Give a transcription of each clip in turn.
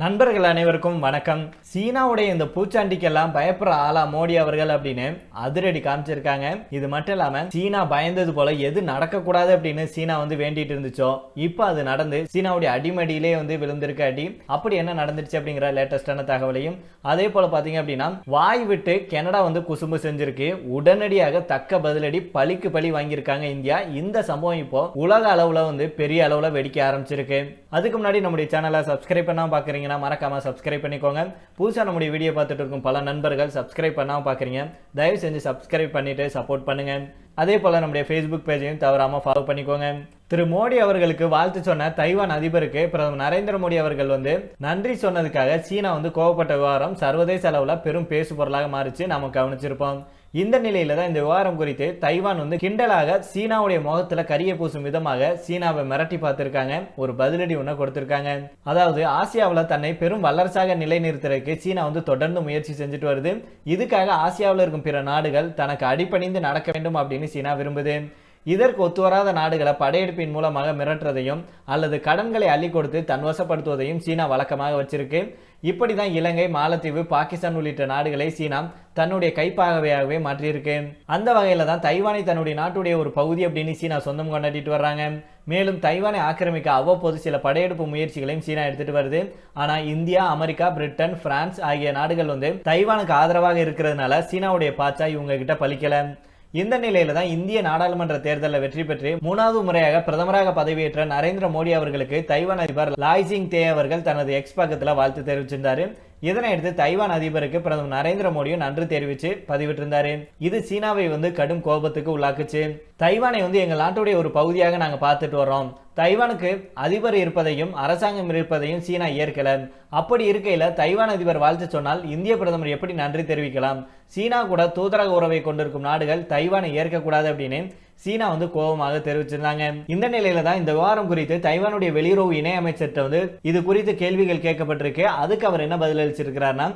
நண்பர்கள் அனைவருக்கும் வணக்கம். சீனாவுடைய இந்த பூச்சாண்டிக்கெல்லாம் பயப்படுற ஆளா மோடி அவர்கள் அப்படின்னு அதிரடி காமிச்சிருக்காங்க. இது மட்டும் இல்லாம சீனா பயந்தது போல எது நடக்கக்கூடாது அப்படின்னு சீனா வந்து வேண்டிட்டு இருந்துச்சோ. இப்போ அது நடந்து சீனாவுடைய அடிமடியிலே வந்து விழுந்திருக்க அடி அப்படி என்ன நடந்துருச்சு அப்படிங்கிற லேட்டஸ்டான தகவலையும். அதே போல பாத்தீங்க அப்படின்னா வாய் விட்டு கனடா வந்து குசும்பு செஞ்சிருக்கு. உடனடியாக தக்க பதிலடி பழிக்கு பழி வாங்கியிருக்காங்க இந்தியா. இந்த சம்பவம் இப்போ உலக அளவுல வந்து பெரிய அளவுல வெடிக்க ஆரம்பிச்சிருக்கு. அதுக்கு முன்னாடி நம்முடைய சேனலை சப்ஸ்கிரைப் பண்ணாம பாக்குறீங்கன்னா மறக்காம சப்ஸ்கிரைப் பண்ணிக்கோங்க. புதுசா நம்முடைய வீடியோ பார்த்துட்டு இருக்கும் பல நண்பர்கள் சப்ஸ்கிரைப் பண்ணாமல் பார்க்குறீங்க தயவு செஞ்சு சப்ஸ்கிரைப் பண்ணிட்டு சப்போர்ட் பண்ணுங்க. அதே போல நம்முடைய ஃபேஸ்புக் பேஜையும் தவறாம ஃபாலோ பண்ணிக்கோங்க. திரு மோடி அவர்களுக்கு வாழ்த்து சொன்ன தைவான் அதிபருக்கு பிரதமர் நரேந்திர மோடி அவர்கள் வந்து நன்றி சொன்னதுக்காக சீனா வந்து கோவப்பட்ட விவகாரம் சர்வதேச அளவில் பெரும் பேசு பொருளாக மாறிச்சு. நாம கவனிச்சிருப்போம். இந்த நிலையில தான் இந்த விவகாரம் குறித்து தைவான் வந்து கிண்டலாக சீனாவுடைய முகத்துல கரிய பூசும் விதமாக சீனாவை மிரட்டி பார்த்திருக்காங்க. ஒரு பதிலடி ஒண்ணு கொடுத்திருக்காங்க. அதாவது ஆசியாவில் தன்னை பெரும் வல்லரசாக நிலைநிறுத்துறதுக்கு சீனா வந்து தொடர்ந்து முயற்சி செஞ்சுட்டு வருது. இதுக்காக ஆசியாவில் இருக்கும் பிற நாடுகள் தனக்கு அடிப்பணிந்து நடக்க வேண்டும் அப்படின்னு சீனா விரும்புது. இதற்கு ஒத்துவராத நாடுகளை படையெடுப்பின் மூலமாக மிரட்டுறதையும் அல்லது கடன்களை அள்ளி கொடுத்து தன்வசப்படுத்துவதையும் சீனா வழக்கமாக வச்சிருக்கு. இப்படி தான் இலங்கை மாலத்தீவு பாகிஸ்தான் உள்ளிட்ட நாடுகளை சீனா தன்னுடைய கைப்பாகவையாகவே மாற்றியிருக்கு. அந்த வகையில் தான் தைவானை தன்னுடைய நாட்டுடைய ஒரு பகுதி அப்படின்னு சீனா சொந்தம் கொண்டாடிட்டு வர்றாங்க. மேலும் தைவானை ஆக்கிரமிக்க அவ்வப்போது சில படையெடுப்பு முயற்சிகளையும் சீனா எடுத்துட்டு வருது. ஆனால் இந்தியா அமெரிக்கா பிரிட்டன் பிரான்ஸ் ஆகிய நாடுகள் வந்து தைவானுக்கு ஆதரவாக இருக்கிறதுனால சீனாவுடைய பாச்சா இவங்க கிட்ட பலிக்கலை. இந்த நிலையில தான் இந்திய நாடாளுமன்ற தேர்தலில் வெற்றி பெற்று மூணாவது முறையாக பிரதமராக பதவியேற்ற நரேந்திர மோடி அவர்களுக்கு தைவான் அதிபர் லாய்சிங் தே அவர்கள் தனது எக்ஸ் பக்கத்தில் வாழ்த்து தெரிவிச்சிருந்தாரு. இதனையடுத்து தைவான் அதிபருக்கு பிரதமர் நரேந்திர மோடியும் நன்றி தெரிவித்து பதிவிட்டிருந்தாரு. இது சீனாவை வந்து கடும் கோபத்துக்கு உள்ளாக்குச்சு. தைவானை வந்து எங்கள் நாட்டுடைய ஒரு பகுதியாக நாங்கள் பார்த்துட்டு வரோம் தைவானுக்கு அதிபர் இருப்பதையும் அரசாங்கம் இருப்பதையும் சீனா ஏற்கல. அப்படி இருக்கையில் தைவான் அதிபர் வாழ்த்து சொன்னால் இந்திய பிரதமர் எப்படி நன்றி தெரிவிக்கலாம்? சீனா கூட தூதரக உறவை கொண்டிருக்கும் நாடுகள் தைவானை ஏற்கக்கூடாது அப்படின்னு சீனா வந்து கோபமாக தெரிவிச்சிருந்தாங்க. இந்த நிலையில தான் இந்த விவகாரம் குறித்து தைவானுடைய வெளியுறவு இணையமைச்சர்கிட்ட வந்து இது குறித்து கேள்விகள் கேட்கப்பட்டிருக்கு. அதுக்கு அவர் என்ன பதிலளிச்சிருக்கிறார்னா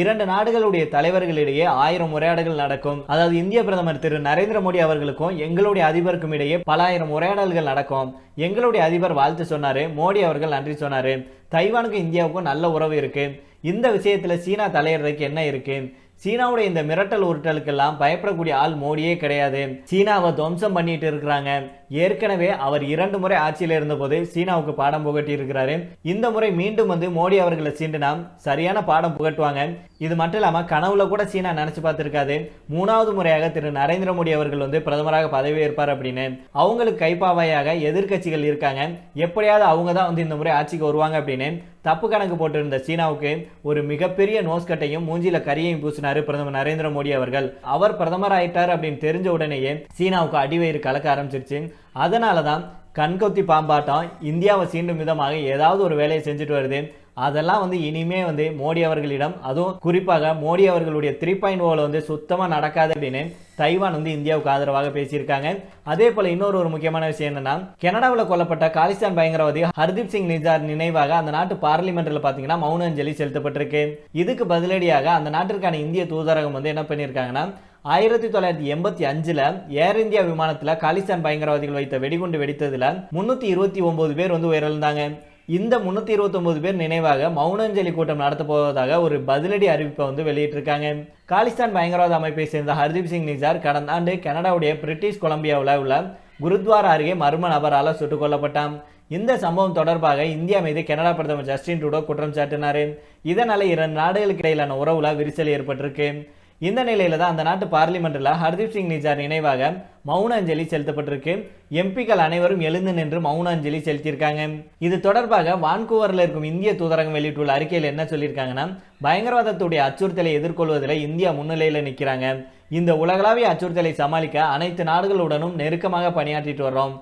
இரண்டு நாடுகளுடைய தலைவர்களிடையே ஆயிரம் உரையாடல்கள் நடக்கும். அதாவது இந்திய பிரதமர் திரு நரேந்திர மோடி அவர்களுக்கும் எங்களுடைய அதிபருக்கும் இடையே பல ஆயிரம் உரையாடல்கள் நடக்கும். எங்களுடைய அதிபர் வாழ்த்து சொன்னாரு மோடி அவர்கள் நன்றி சொன்னாரு. தைவானுக்கும் இந்தியாவுக்கும் நல்ல உறவு இருக்கு. இந்த விஷயத்துல சீனா தலையிடுறதுக்கு என்ன இருக்கு? சீனாவுடைய இந்த மிரட்டல் உருட்டலுக்கெல்லாம் பயப்படக்கூடிய ஆள் மோடியே கிடையாது. சீனாவை துவம்சம் பண்ணிட்டு இருக்கிறாங்க. ஏற்கனவே அவர் இரண்டு முறை ஆட்சியில் இருந்தபோது சீனாவுக்கு பாடம் புகட்டி இருக்கிறாரு இந்த முறை மீண்டும் வந்து மோடி அவர்களை சீண்டுனா சரியான பாடம் புகட்டுவாங்க. இது மட்டும் இல்லாமல் கனவுல கூட சீனா நினைச்சு பார்த்துருக்காது. மூணாவது முறையாக திரு நரேந்திர மோடி அவர்கள் வந்து பிரதமராக பதவியேற்பார் அப்படின்னு. அவங்களுக்கு கைப்பாவையாக எதிர்க்கட்சிகள் இருக்காங்க. எப்படியாவது அவங்க தான் வந்து இந்த முறை ஆட்சிக்கு வருவாங்க அப்படின்னு தப்பு கணக்கு போட்டிருந்த சீனாவுக்கு ஒரு மிகப்பெரிய நோஸ்கட்டையும் மூஞ்சில கரியையும் பூசினாரு பிரதமர் நரேந்திர மோடி அவர்கள். அவர் பிரதமர் ஆயிட்டார் அப்படின்னு தெரிஞ்ச உடனேயே சீனாவுக்கு அடிவயிறு கலக்க ஆரம்பிச்சிருச்சு. அதனால தான் கண்கொத்தி பாம்பாட்டம் இந்தியாவை சீண்டும் விதமாக ஏதாவது ஒரு வேலையை செஞ்சுட்டு வருது. அதெல்லாம் வந்து இனிமே வந்து மோடி அவர்களிடம் அதுவும் குறிப்பாக மோடி அவர்களுடைய த்ரீ பாயிண்ட் ஓவில் வந்து சுத்தமாக நடக்காது அப்படின்னு தைவான் வந்து இந்தியாவுக்கு ஆதரவாக பேசியிருக்காங்க. அதே போல் இன்னொரு ஒரு முக்கியமான விஷயம் என்னன்னா கனடாவில் கொல்லப்பட்ட காலிஸ்தான் பயங்கரவாதி ஹர்தீப் சிங் நிஜார் நினைவாக அந்த நாட்டு பார்லிமெண்ட்ல பார்த்தீங்கன்னா மௌன அஞ்சலி செலுத்தப்பட்டிருக்கு. இதுக்கு பதிலடியாக அந்த நாட்டிற்கான இந்திய தூதரகம் வந்து என்ன பண்ணியிருக்காங்கன்னா ஆயிரத்தி தொள்ளாயிரத்தி எண்பத்தி அஞ்சுல ஏர் இந்தியா விமானத்துல காலிஸ்தான் பயங்கரவாதிகள் வைத்த வெடிகுண்டு வெடித்ததுல முன்னூத்தி இருபத்தி ஒன்பது பேர் வந்து உயிரிழந்தாங்க. இந்த முன்னூத்தி இருபத்தி பேர் நினைவாக மௌனஞ்சலி கூட்டம் நடத்த போவதாக ஒரு பதிலடி அறிவிப்பை வந்து வெளியிட்டிருக்காங்க. காலிஸ்தான் பயங்கரவாத அமைப்பை சேர்ந்த ஹர்தீப் சிங் நிஜார் கடந்த ஆண்டு கனடாவுடைய பிரிட்டிஷ் கொலம்பியாவில் உள்ள குருத்வாரா அருகே மர்ம நபரால் சுட்டுக் கொல்லப்பட்டான். இந்த சம்பவம் தொடர்பாக இந்தியா மீது கனடா பிரதமர் ஜஸ்டின் ட்ரூடோ குற்றம் சாட்டினார். இதனால இரண்டு நாடுகளுக்கு இடையிலான உறவுல விரிசல் ஏற்பட்டிருக்கு. இந்த நிலையில் தான் அந்த நாட்டு பார்லிமெண்ட்டில் ஹர்தீப் சிங் நிஜார் நினைவாக மௌன அஞ்சலி செலுத்தப்பட்டிருக்கு. எம்பிக்கள் அனைவரும் எழுந்து நின்று மௌன அஞ்சலி செலுத்தியிருக்காங்க. இது தொடர்பாக வான்கூவரில் இருக்கும் இந்திய தூதரகம் வெளியிட்டுள்ள அறிக்கையில் என்ன சொல்லியிருக்காங்கன்னா பயங்கரவாதத்துடைய அச்சுறுத்தலை எதிர்கொள்வதில் இந்தியா முன்னிலையில் நிற்கிறாங்க இந்த உலகளாவிய அச்சுறுத்தலை சமாளிக்க அனைத்து நாடுகளுடனும் நெருக்கமாக பணியாற்றிட்டு வர்றோம்.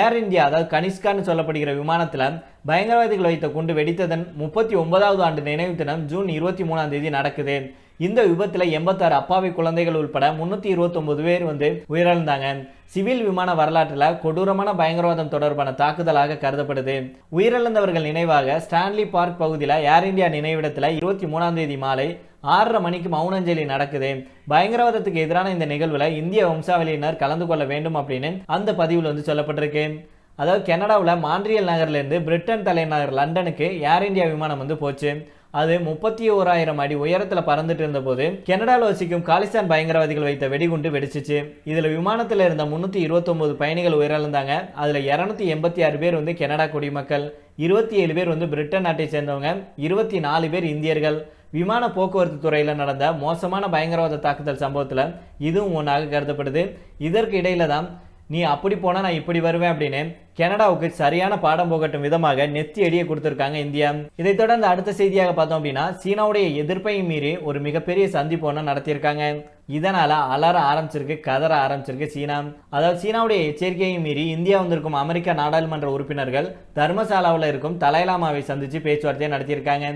ஏர் இந்தியா அதாவது கனிஷ்கான்னு சொல்லப்படுகிற விமானத்தில் பயங்கரவாதிகள் வைத்த குண்டு வெடித்ததன் முப்பத்தி ஒன்பதாவது ஆண்டு நினைவு தினம் ஜூன் இருபத்தி மூணாம் தேதி நடக்குது. இந்த விபத்தில் எண்பத்தாறு அப்பாவி குழந்தைகள் உட்பட முன்னூற்றி இருபத்தொம்போது பேர் வந்து உயிரிழந்தாங்க. சிவில் விமான வரலாற்றில் கொடூரமான பயங்கரவாதம் தொடர்பான தாக்குதலாக கருதப்படுது. உயிரிழந்தவர்கள் நினைவாக ஸ்டான்லி பார்க் பகுதியில் ஏர் இந்தியா நினைவிடத்தில் இருபத்தி மூணாம் தேதி மாலை ஆறரை மணிக்கு மௌனஞ்சலி நடக்குது. பயங்கரவாதத்துக்கு எதிரான இந்த நிகழ்வுல இந்திய வம்சாவளியினர் கலந்து கொள்ள வேண்டும் அப்படின்னு அந்த பதிவில் வந்து சொல்லப்பட்டிருக்கு. அதாவது கனடாவில் மாண்ட்ரியல் நகர்லேருந்து பிரிட்டன் தலைநகர் லண்டனுக்கு ஏர் இந்தியா விமானம் வந்து போச்சு. அது முப்பத்தி ஓராயிரம் அடி உயரத்தில் பறந்துட்டு இருந்தபோது கனடாவில் வசிக்கும் காலிஸ்தான் பயங்கரவாதிகள் வைத்த வெடிகுண்டு வெடிச்சிச்சு. இதில் விமானத்தில் இருந்த முந்நூற்றி இருபத்தொம்போது பயணிகள் உயிரிழந்தாங்க. அதில் இரநூத்தி எண்பத்தி ஆறு பேர் வந்து கனடா குடிமக்கள் இருபத்தி ஏழு பேர் வந்து பிரிட்டன் நாட்டை சேர்ந்தவங்க இருபத்தி நாலு பேர் இந்தியர்கள். விமான போக்குவரத்து துறையில் நடந்த மோசமான பயங்கரவாத தாக்குதல் சம்பவத்தில் இதுவும் ஒன்றாக கருதப்படுது. இதற்கு இடையில தான் நீ அப்படி போனால் நான் இப்படி வருவேன் அப்படின்னு கனடாவுக்கு சரியான பாடம் போகட்டும் விதமாக நெத்தி அடியை கொடுத்துருக்காங்க இந்தியா. இதைத் தொடர்ந்து அடுத்த செய்தியாக பார்த்தோம் அப்படின்னா சீனாவுடைய எதிர்ப்பையும் மீறி ஒரு மிகப்பெரிய சந்திப்பு ஒன்று நடத்தியிருக்காங்க. இதனால அலற ஆரம்பிச்சிருக்கு கதற ஆரம்பிச்சிருக்கு சீனா. அதாவது சீனாவுடைய எச்சரிக்கையை மீறி இந்தியா வந்திருக்கும் அமெரிக்க நாடாளுமன்ற உறுப்பினர்கள் தர்மசாலாவில் இருக்கும் தலைலாமாவை சந்திச்சு பேச்சுவார்த்தையை நடத்தியிருக்காங்க.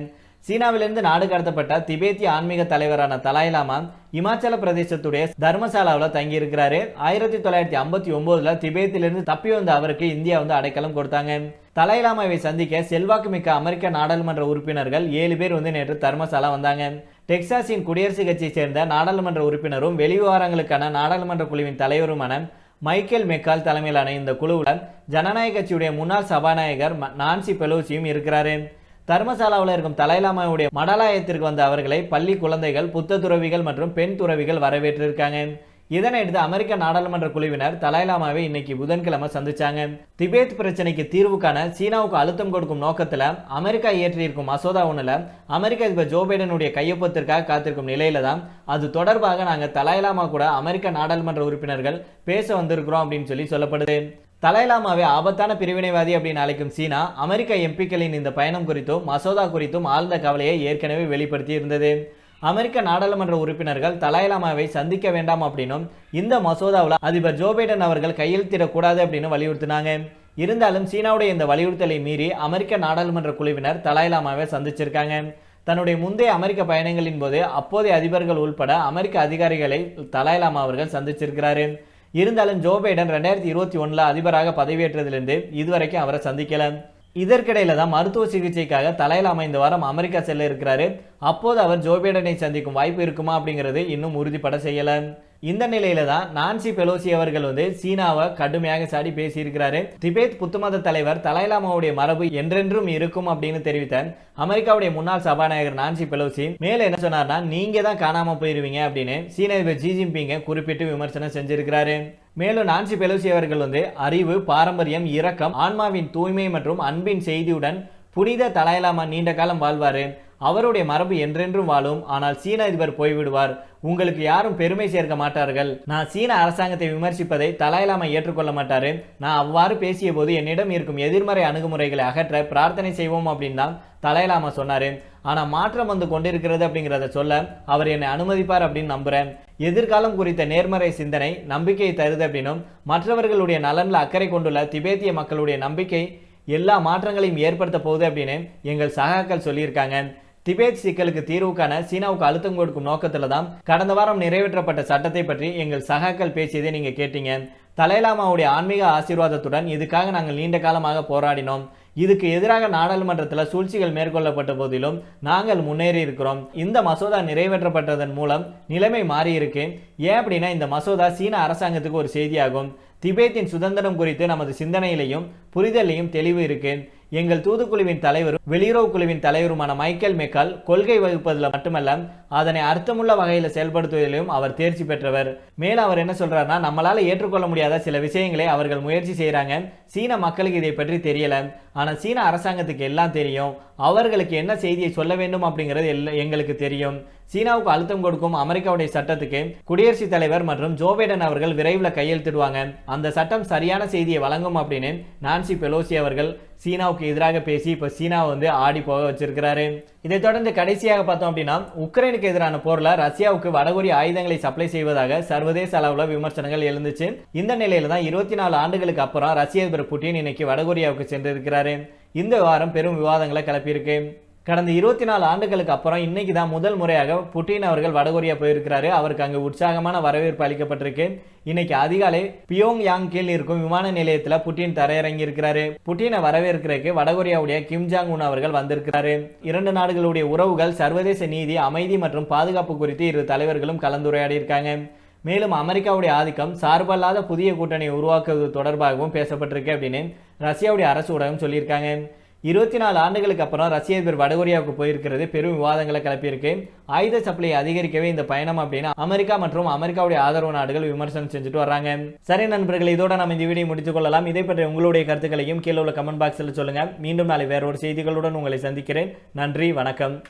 சீனாவிலிருந்து நாடு கடத்தப்பட்ட திபேத்திய ஆன்மீக தலைவரான தலாய்லாமா இமாச்சல பிரதேசத்துடைய தர்மசாலாவில் தங்கியிருக்கிறாரு. ஆயிரத்தி தொள்ளாயிரத்தி ஐம்பத்தி ஒன்பதுல திபேத்திலிருந்து தப்பி வந்த அவருக்கு இந்தியா வந்து அடைக்கலம் கொடுத்தாங்க. தலாய்லாமாவை சந்திக்க செல்வாக்கு மிக்க அமெரிக்க நாடாளுமன்ற உறுப்பினர்கள் ஏழு பேர் வந்து நேற்று தர்மசாலா வந்தாங்க. டெக்சாஸின் குடியரசுக் கட்சியை சேர்ந்த நாடாளுமன்ற உறுப்பினரும் வெளிவிவகாரங்களுக்கான நாடாளுமன்ற குழுவின் தலைவருமான மைக்கேல் மெக்கால் தலைமையிலான இந்த குழுவுடன் ஜனநாயக கட்சியுடைய முன்னாள் சபாநாயகர் நான்சி பெலோசியும் இருக்கிறாரு. தர்மசாலாவில் இருக்கும் தலைலாமாவுடைய மடாலயத்திற்கு வந்த அவர்களை பள்ளி குழந்தைகள் புத்த துறவிகள் மற்றும் பெண் துறவிகள் வரவேற்றிருக்காங்க. இதனையடுத்து அமெரிக்க நாடாளுமன்ற குழுவினர் தலாய்லாமாவை இன்னைக்கு புதன்கிழமை சந்திச்சாங்க. திபேத் பிரச்சனைக்கு தீர்வு காண சீனாவுக்கு அழுத்தம் கொடுக்கும் நோக்கத்தில் அமெரிக்கா இயற்றியிருக்கும் மசோதா ஒன்றில் அமெரிக்க அதிபர் ஜோ பைடனுடைய கையொப்பத்திற்காக காத்திருக்கும் நிலையில தான் அது தொடர்பாக நாங்கள் தலாய்லாமா கூட அமெரிக்க நாடாளுமன்ற உறுப்பினர்கள் பேச வந்திருக்கிறோம் அப்படின்னு சொல்லி சொல்லப்படுது. தலாய்லாமாவை ஆபத்தான பிரிவினைவாதி அப்படின்னு அழைக்கும் சீனா அமெரிக்க எம்பிக்களின் இந்த பயணம் குறித்தும் மசோதா குறித்தும் ஆழ்ந்த கவலையை ஏற்கனவே வெளிப்படுத்தி இருந்தது அமெரிக்க நாடாளுமன்ற உறுப்பினர்கள் தலாய்லாமாவை சந்திக்க வேண்டாம் அப்படின்னும் இந்த மசோதாவில் அதிபர் ஜோ பைடன் அவர்கள் கையெழுத்திடக்கூடாது அப்படின்னு வலியுறுத்தினாங்க. இருந்தாலும் சீனாவுடைய இந்த வலியுறுத்தலை மீறி அமெரிக்க நாடாளுமன்ற குழுவினர் தலாய்லாமாவை சந்திச்சிருக்காங்க. தன்னுடைய முந்தைய அமெரிக்க பயணங்களின் போது அப்போதைய அதிபர்கள் உள்பட அமெரிக்க அதிகாரிகளை தலாய்லாமா அவர்கள் சந்திச்சிருக்கிறாரு. இருந்தாலும் ஜோ பைடன் ரெண்டாயிரத்தி இருபத்தி ஒண்ணுல அதிபராக பதவியேற்றதிலிருந்து இதுவரைக்கும் அவரை சந்திக்கல. இதற்கிடையில தான் மருத்துவ சிகிச்சைக்காக தலையில் இந்த வாரம் அமெரிக்கா செல்ல இருக்கிறாரு. அப்போது அவர் ஜோ பைடனை சந்திக்கும் வாய்ப்பு இருக்குமா அப்படிங்கிறது இன்னும் உறுதிப்பட செய்யல. இந்த நிலையில தான் நான்சி பெலோசி அவர்கள் வந்து சீனாவை கடுமையாக சாடி பேசியிருக்கிறாரு. திபேத் புத்துமத தலைவர் தலாய்லாமாவுடைய மரபு என்றென்றும் இருக்கும் அப்படின்னு தெரிவித்த அமெரிக்காவுடைய முன்னாள் சபாநாயகர் நான்சி பெலோசி மேல என்ன சொன்னார்னா நீங்க தான் காணாம போயிருவீங்க அப்படின்னு சீன அதிபர் ஜி ஜின்பிங்கை குறிப்பிட்டு விமர்சனம் செஞ்சிருக்கிறாரு. மேலும் நான்சி பெலோசி அவர்கள் வந்து அறிவு பாரம்பரியம் இரக்கம் ஆன்மாவின் தூய்மை மற்றும் அன்பின் செய்தியுடன் புனித தலாய்லாமா நீண்ட காலம் வாழ்வாரு. அவருடைய மரபு என்றென்றும் வாழும் ஆனால் சீன அதிபர் போய்விடுவார் உங்களுக்கு யாரும் பெருமை சேர்க்க மாட்டார்கள். நான் சீன அரசாங்கத்தை விமர்சிப்பதை தலாய்லாமா ஏற்றுக்கொள்ள மாட்டாரு. நான் அவ்வாறு பேசிய போது என்னிடம் இருக்கும் எதிர்மறை அணுகுமுறைகளை அகற்ற பிரார்த்தனை செய்வோம் அப்படின்னு தான் தலாய்லாமா சொன்னாரு. ஆனா மாற்றம் வந்து கொண்டிருக்கிறது அப்படிங்கிறத சொல்ல அவர் என்னை அனுமதிப்பார் அப்படின்னு நம்புறேன். எதிர்காலம் குறித்த நேர்மறை சிந்தனை நம்பிக்கையை தருது அப்படின்னும் மற்றவர்களுடைய நலனில் அக்கறை கொண்டுள்ள திபேத்திய மக்களுடைய நம்பிக்கை எல்லா மாற்றங்களையும் ஏற்படுத்த போகுது அப்படின்னு எங்கள் சகாக்கள் சொல்லியிருக்காங்க. திபேத் சிக்கலுக்கு தீர்வு காண சீனாவுக்கு அழுத்தம் கொடுக்கும் நோக்கத்தில் தான் கடந்த வாரம் நிறைவேற்றப்பட்ட சட்டத்தை பற்றி எங்கள் சகாக்கள் பேசியதை நீங்க கேட்டீங்க. தலைலாமாவுடைய ஆன்மீக ஆசீர்வாதத்துடன் இதுக்காக நாங்கள் நீண்ட காலமாக போராடினோம். இதுக்கு எதிராக நாடாளுமன்றத்தில் சூழ்ச்சிகள் மேற்கொள்ளப்பட்ட போதிலும் நாங்கள் முன்னேறி இருக்கிறோம். இந்த மசோதா நிறைவேற்றப்பட்டதன் மூலம் நிலைமை மாறியிருக்கு. ஏன் அப்படின்னா இந்த மசோதா சீன அரசாங்கத்துக்கு ஒரு செய்தியாகும். திபேத்தின் சுதந்திரம் குறித்து நமது சிந்தனையிலையும் புரிதலையும் தெளிவு இருக்கு. எங்கள் தூதுக்குழுவின் தலைவரும் வெளியுறவு குழுவின் தலைவருமான மைக்கேல் மெக்கால் கொள்கை வகுப்பதில் மட்டுமல்ல அதனை அர்த்தமுள்ள வகையில் செயல்படுத்துவதிலும் அவர் தேர்ச்சி பெற்றவர். மேலும் அவர் என்ன சொல்றாருன்னா நம்மளால ஏற்றுக்கொள்ள முடியாத சில விஷயங்களை அவர்கள் முயற்சி செய்கிறாங்க சீன மக்களுக்கு இதை பற்றி தெரியல. ஆனா சீன அரசாங்கத்துக்கு எல்லாம் தெரியும். அவர்களுக்கு என்ன செய்தியை சொல்ல வேண்டும் அப்படிங்கிறது எங்களுக்கு தெரியும். சீனாவுக்கு அழுத்தம் கொடுக்கும் அமெரிக்காவுடைய சட்டத்துக்கு குடியரசுத் தலைவர் மற்றும் ஜோ பைடன் அவர்கள் விரைவில் கையெழுத்திடுவாங்க. அந்த சட்டம் சரியான செய்தியை வழங்கும் அப்படின்னு நான்சி பெலோசி அவர்கள் சீனாவுக்கு எதிராக பேசி இப்போ சீனாவை வந்து ஆடி போக வச்சிருக்கிறாரு. இதைத் தொடர்ந்து கடைசியாக பார்த்தோம் அப்படின்னா உக்ரைனுக்கு எதிரான போர்ல ரஷ்யாவுக்கு வடகொரிய ஆயுதங்களை சப்ளை செய்வதாக சர்வதேச அளவில் விமர்சனங்கள் எழுந்துச்சு. இந்த நிலையில தான் இருபத்தி நாலு ஆண்டுகளுக்கு அப்புறம் ரஷ்ய அதிபர் புட்டின் இன்னைக்கு வடகொரியாவுக்கு சென்றிருக்கிறாரு. இந்த வாரம் பெரும் விவாதங்களை கிளப்பியிருக்கு. கடந்த இருபத்தி நாலு ஆண்டுகளுக்கு அப்புறம் இன்னைக்கு தான் முதல் முறையாக புட்டின் அவர்கள் வடகொரியா போயிருக்கிறாரு. அவருக்கு அங்கு உற்சாகமான வரவேற்பு அளிக்கப்பட்டிருக்கு. இன்னைக்கு அதிகாலை பியோங் யாங் கீழ் இருக்கும் விமான நிலையத்தில் புட்டின் தரையிறங்கி இருக்கிறாரு புட்டினை வரவேற்கிறதுக்கு வடகொரியாவுடைய கிம் ஜாங் உன் அவர்கள் வந்திருக்கிறாரு. இரண்டு நாடுகளுடைய உறவுகள் சர்வதேச நீதி அமைதி மற்றும் பாதுகாப்பு குறித்து இரு தலைவர்களும் கலந்துரையாடி இருக்காங்க மேலும் அமெரிக்காவுடைய ஆதிக்கம் சார்பல்லாத புதிய கூட்டணியை உருவாக்குவது தொடர்பாகவும் பேசப்பட்டிருக்கு அப்படின்னு ரஷ்யாவுடைய அரசு ஊடகம் சொல்லியிருக்காங்க. இருபத்தி நாலு ஆண்டுகளுக்கு அப்புறம் ரஷ்ய அதிபர் வடகொரியாவுக்கு போயிருக்கிறது. பெரும் விவாதங்களை கிளப்பியிருக்கு. ஆயுத சப்ளை அதிகரிக்கவே இந்த பயணம் அப்படின்னு அமெரிக்கா மற்றும் அமெரிக்காவுடைய ஆதரவு நாடுகள் விமர்சனம் செஞ்சுட்டு வராங்க சரி நண்பர்கள் இதோட நம்ம இந்த வீடியோ முடித்துக் கொள்ளலாம். இதை பற்றி உங்களுடைய கருத்துக்களையும் கீழே உள்ள கமெண்ட் பாக்ஸில் சொல்லுங்க. மீண்டும் நாளை வேற ஒரு செய்திகளுடன் உங்களை சந்திக்கிறேன். நன்றி வணக்கம்.